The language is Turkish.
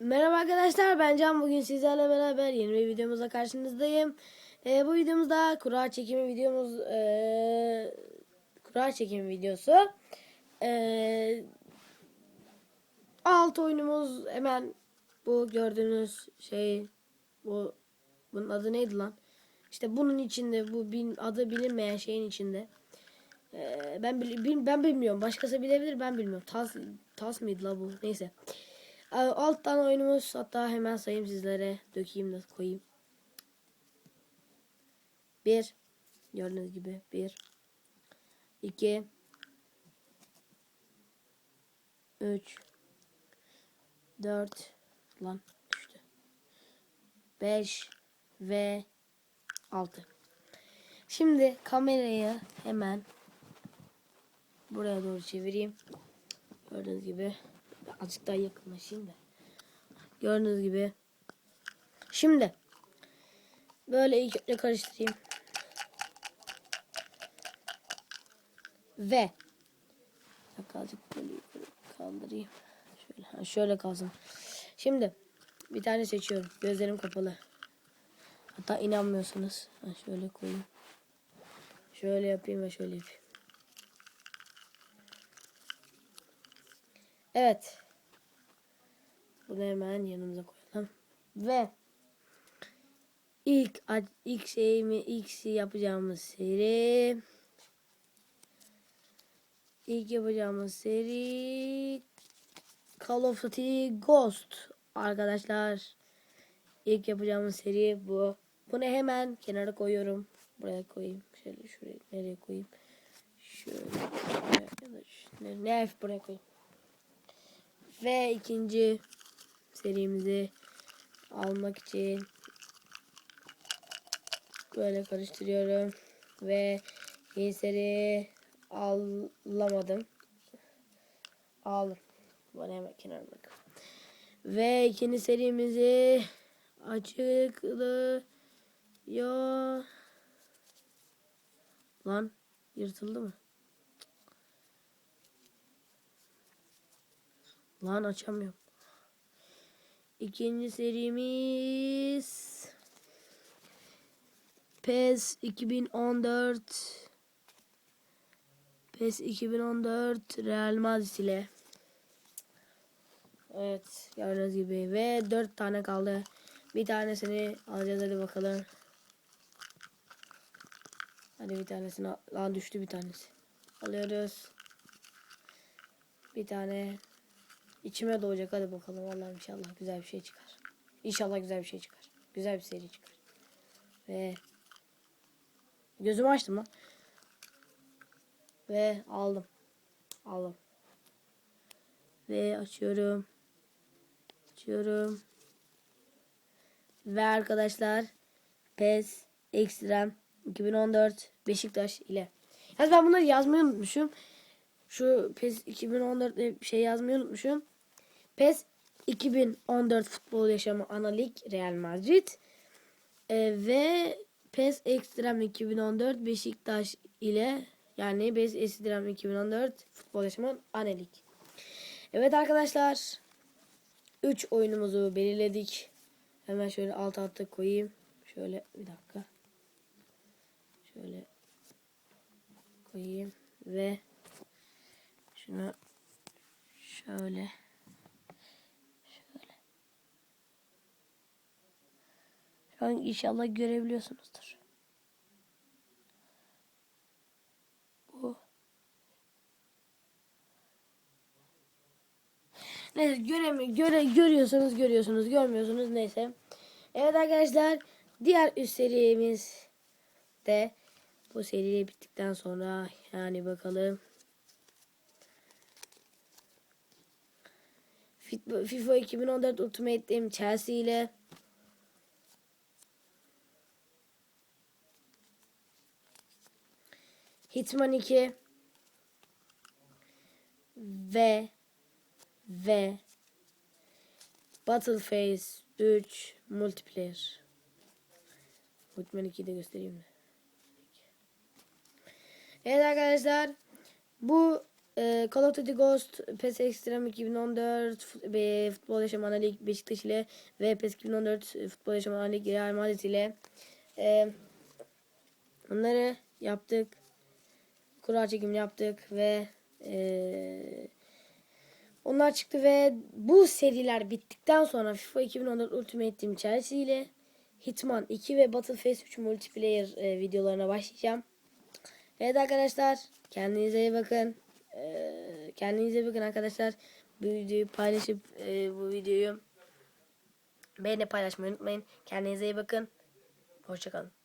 Merhaba arkadaşlar ben Can bugün sizlerle beraber yeni bir videomuzla karşınızdayım. Ee, bu videomuzda kura çekimi videomuz ee, kura çekimi videosu. Ee, alt oyunumuz hemen bu gördüğünüz şey bu bunun adı neydi lan? İşte bunun içinde bu bin, adı bilinmeyen şeyin içinde. Ee, ben bil- ben bilmiyorum. Başkası bilebilir ben bilmiyorum. Tas tas mıydı la bu? Neyse. Ee, Alttan oyunumuz hatta hemen sayayım sizlere. Dökeyim de koyayım. Bir. Gördüğünüz gibi. Bir. iki, Üç. Dört. Lan düştü. Beş. Ve altı. Şimdi kamerayı hemen buraya doğru çevireyim. Gördüğünüz gibi azıcık daha yakınlaşayım da. Gördüğünüz gibi. Şimdi böyle önce karıştırayım. Ve azıcık böyle kaldırayım. Şöyle, ha, şöyle kalsın. Şimdi bir tane seçiyorum. Gözlerim kapalı. Hatta inanmıyorsanız ha, şöyle koyayım. Şöyle yapayım ve şöyle yapayım. Evet. Bunu hemen yanımıza koyalım. Ve ilk ilk şeyimi ilk şey yapacağımız seri ilk yapacağımız seri Call of Duty Ghost arkadaşlar. İlk yapacağımız seri bu. Bunu hemen kenara koyuyorum. Buraya koyayım. Şöyle şuraya nereye koyayım? Şöyle. şu- Ne, ne buraya koyayım. Ve ikinci serimizi almak için böyle karıştırıyorum. Ve yeni seri alamadım. Aldım. Bana hemen kenara. Ve ikinci serimizi açıklıyor. Lan yırtıldı mı? Lan açamıyorum. İkinci serimiz PES 2014 PES 2014 Real Madrid ile Evet gördüğünüz gibi ve dört tane kaldı. Bir tanesini alacağız hadi bakalım. Hadi bir tanesini. Lan düştü bir tanesi. Alıyoruz. Bir tane İçime doğacak hadi bakalım vallahi inşallah güzel bir şey çıkar. İnşallah güzel bir şey çıkar. Güzel bir seri çıkar. Ve gözümü açtım lan. Ve aldım. Aldım. Ve açıyorum. Açıyorum. Ve arkadaşlar PES Extreme 2014 Beşiktaş ile. Yalnız ben bunları yazmayı unutmuşum. Şu PES 2014 diye bir şey yazmayı unutmuşum. PES 2014 Futbol Yaşamı Ana Lig Real Madrid. Ee, ve PES Extreme 2014 Beşiktaş ile yani PES Extreme 2014 Futbol Yaşamı Ana Lig. Evet arkadaşlar. 3 oyunumuzu belirledik. Hemen şöyle alt alta koyayım. Şöyle bir dakika. Şöyle koyayım ve şunu şöyle. Şu an inşallah görebiliyorsunuzdur. Bu. Neyse göremi göre görüyorsanız görüyorsunuz, görmüyorsunuz neyse. Evet arkadaşlar, diğer üst serimiz de bu seri bittikten sonra yani bakalım FIFA 2014 Ultimate Team Chelsea ile Hitman 2 ve ve Battleface 3 multiplayer. Hitman 2'yi de göstereyim mi? Evet arkadaşlar bu Ee, Call of Duty Ghost, PES Extreme 2014, fut- be- Futbol Yaşam Lig Beşiktaş ile ve PES 2014 e, Futbol Yaşam Lig Real Madrid ile e, onları yaptık. Kura çekimini yaptık ve e, onlar çıktı ve bu seriler bittikten sonra FIFA 2014 Ultimate Team Chelsea ile Hitman 2 ve Battlefield 3 multiplayer e, videolarına başlayacağım. Evet arkadaşlar kendinize iyi bakın. Ee, kendinize iyi bakın arkadaşlar. Bu videoyu paylaşıp e, bu videoyu beğenip paylaşmayı unutmayın. Kendinize iyi bakın. Hoşçakalın.